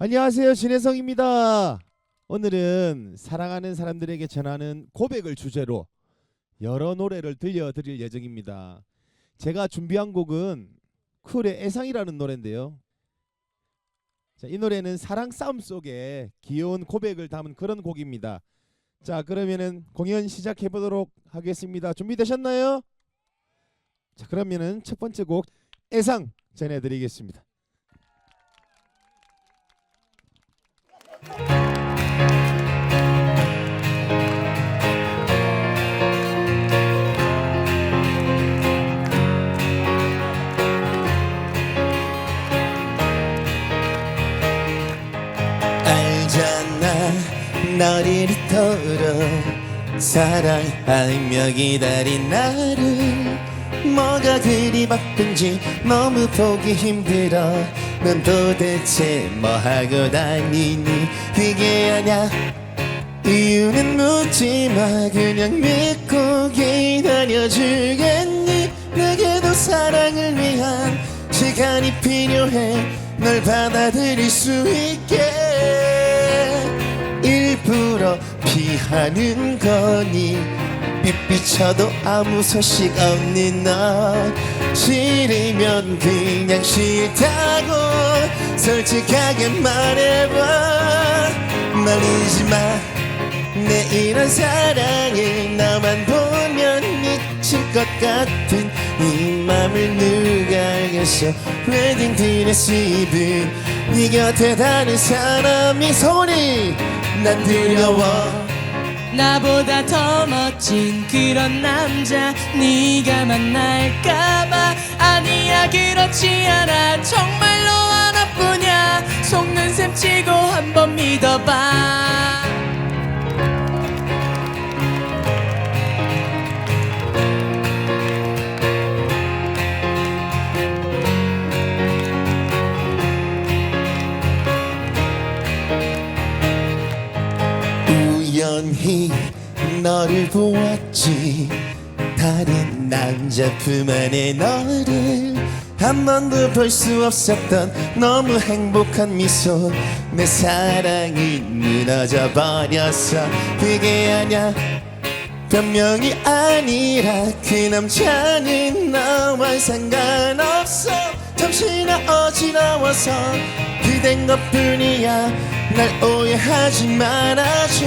안녕하세요. 진혜성입니다. 오늘은 사랑하는 사람들에게 전하는 고백을 주제로 여러 노래를 들려드릴 예정입니다. 제가 준비한 곡은 쿨의 애상이라는 노래인데요. 자, 이 노래는 사랑 싸움 속에 귀여운 고백을 담은 그런 곡입니다. 자, 그러면은 공연 시작해 보도록 하겠습니다. 준비되셨나요? 자, 그러면은 첫 번째 곡 애상 전해 드리겠습니다. 너를 이토록 사랑하며 기다린 나를 뭐가 그리 바쁜지 너무 보기 힘들어. 넌 도대체 뭐하고 다니니? 그게 아냐? 이유는 묻지마. 그냥 믿고 기다려주겠니? 내게도 사랑을 위한 시간이 필요해. 널 받아들일 수 있게 일부러 피하는 거니? 삐삐쳐도 아무 소식 없는 너 싫으면 그냥 싫다고 솔직하게 말해봐. 말리지 마. 내 이런 사랑을 너만 보면 미칠 것 같은 이 맘을 누가 알겠어? 웨딩 드레스 입은 네 곁에 다른 사람이 소리 난 두려워. 나보다 더 멋진 그런 남자 네가 만날까봐. 아니야 그렇지 않아. 정말로 하나뿐이야. 속는 셈 치고 한번 믿어봐 우연히 너를 보았지. 다른 남자 품 안에 너를 한 번도 볼 수 없었던 너무 행복한 미소. 내 사랑이 무너져 버렸어 그게 아냐 변명이 아니라 그 남자는 나와 상관없어. 잠시나 어지러워서 그댄 것뿐이야 날 오해하지 말아줘.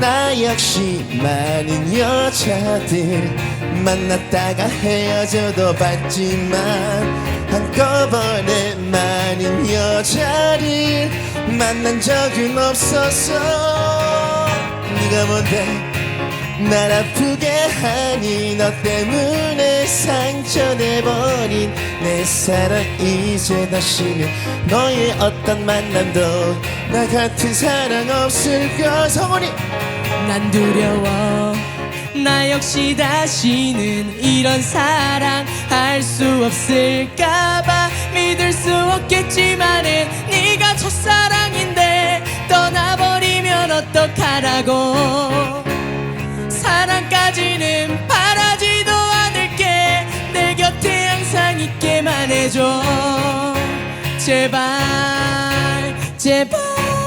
나 역시 많은 여자들 만났다가 헤어져도 봤지만 한꺼번에 많은 여자를 만난 적은 없었어 네가 뭔데 날 아프게 하니 너 때문에 상처내버린 내 사랑 이제 다시는 너의 어떤 만남도 나 같은 사랑 없을까 성원이! 난 두려워. 나 역시 다시는 이런 사랑 할 수 없을까봐 믿을 수 없겠지만은 네가 첫사랑인데 떠나버리면 어떡하라고 해줘. 제발 제발